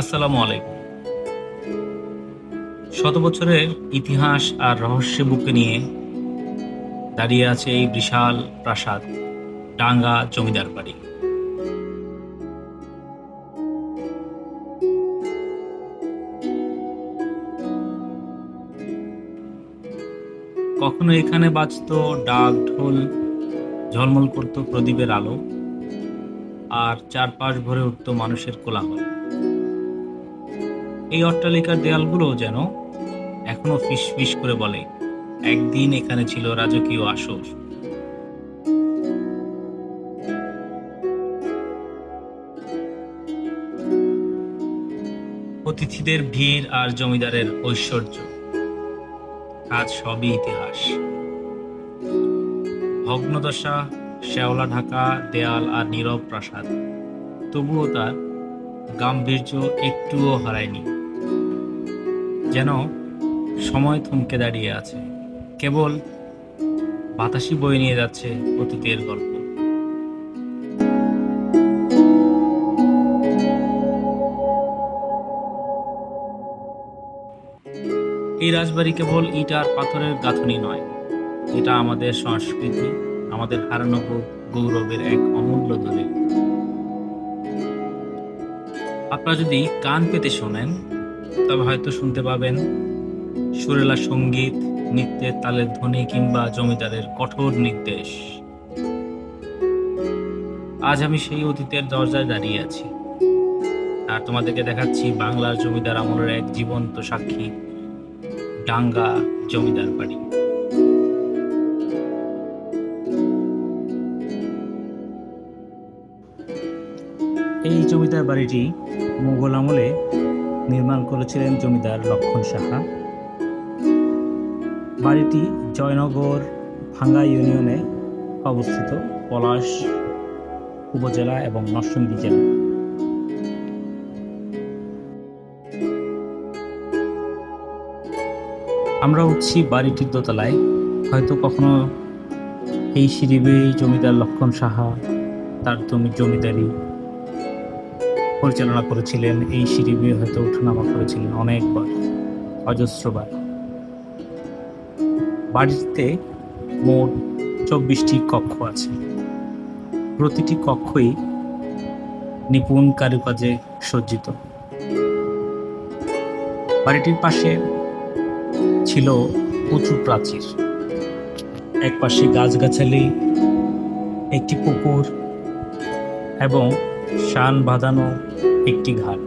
আসসালামু আলাইকুম। শত বছরের ইতিহাস আর রহস্য বুকে নিয়ে দাঁড়িয়ে আছে এই বিশাল প্রাসাদ, ডাঙ্গা জমিদার বাড়ি। কখনো এখানে বাজতো ডাক, ঢোল, ঝলমল করত প্রদীপের আলো, আর চারপাশ ভরে উঠত মানুষের কোলাহল। এই অট্টালিকার দেয়ালগুলো যেন এখনও ফিস ফিস করে বলে, একদিন এখানে ছিল রাজকীয় আসর। অতিথিদের ভিড় আর জমিদারের ঐশ্বর্য আজ সবই ইতিহাস। ভগ্নদশা, শ্যাওলা ঢাকা, দেয়াল আর নীরব প্রাসাদ, তবুও তার গাম্ভীর্য একটুও হারায়নি। যেন সময় থমকে দাঁড়িয়ে আছে। কেবল বাতাসি বয়ে নিয়ে যাচ্ছে অতীতের গল্প। এই রাজবাড়ি কেবল ইট আর পাথরের গাঁথনি নয়। এটা আমাদের সংস্কৃতি, আমাদের হারানো গৌরবের এক অমূল্য দলিল আপনারা যদি কান পেতে শোনেন তবে হয়তো শুনতে পাবেন। সুরেলা সংগীত, নৃত্যের তালের ধ্বনি কিংবা জমিদারের কঠোর নির্দেশ। আজ আমি সেই অতীতের দরজায় দাঁড়িয়ে আছি। আর তোমাদেরকে দেখাচ্ছি বাংলার জমিদার আমলের এক জীবন্ত সাক্ষী, ডাঙ্গা জমিদার বাড়ি। এই জমিদার বাড়িটি মুঘল আমলে নির্মাণ করেছিলেন জমিদার লক্ষণ সাহা। বাড়িটি জয়নগর ভাঙ্গা ইউনিয়নে অবস্থিত পলাশ উপজেলা এবং নরসিংদী জেলা। আমরা উঠছি বাড়িটির দোতলায়। হয়তো কখনো এই সিঁড়ি জমিদার লক্ষণ সাহা তার জমি জমিদারি পরিচালনা করেছিলেন। এই সিঁড়ি বেয়ে হয়তো ওঠানামা করেছিলেন অনেকবার, অজস্রবার। বাড়িতে মোট চব্বিশটি কক্ষ আছে। প্রতিটি কক্ষই নিপুণ কারুকাজে সজ্জিত। বাড়িটির পাশে ছিল উঁচু প্রাচীর। এক পাশে গাছগাছালি, একটি পুকুর এবং শান বাঁধানো একটি ঘাট।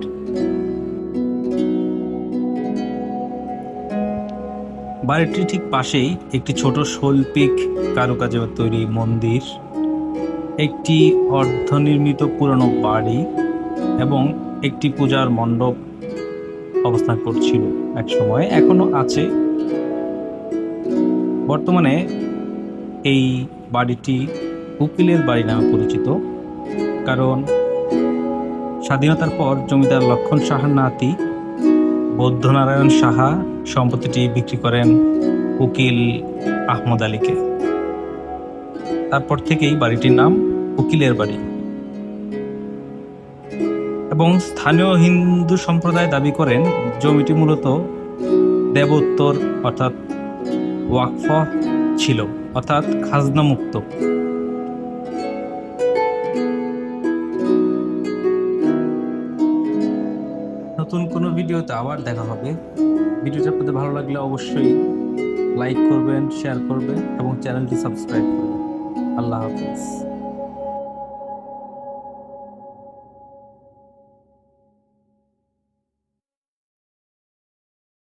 বাড়িটির ঠিক পাশেই একটি ছোট শৈল্পিক কারুকাজে তৈরি মন্দির, একটি অর্ধনির্মিত পুরনো বাড়ি এবং একটি পূজার মণ্ডপ অবস্থান করছিল এক সময় এখনও আছে। বর্তমানে এই বাড়িটি উকিলের বাড়ি নামে পরিচিত, কারণ স্বাধীনতার পর জমিদার লক্ষণ সাহার নাতি বৌদ্ধনারায়ণ সাহা সম্পত্তিটি বিক্রি করেন উকিল আহমদ আলীকে। তারপর থেকেই বাড়িটির নাম উকিলের বাড়ি। এবং স্থানীয় হিন্দু সম্প্রদায় দাবি করেন জমিটি মূলত দেবোত্তর অর্থাৎ ওয়াকফ ছিল, অর্থাৎ খাজনা মুক্ত। ভিডিওতে আবার দেখা হবে। ভিডিওটা আপনাদের ভালো লাগলে অবশ্যই লাইক করবেন শেয়ার করবেন এবং চ্যানেলটি সাবস্ক্রাইব করবেন। আল্লাহ হাফিজ।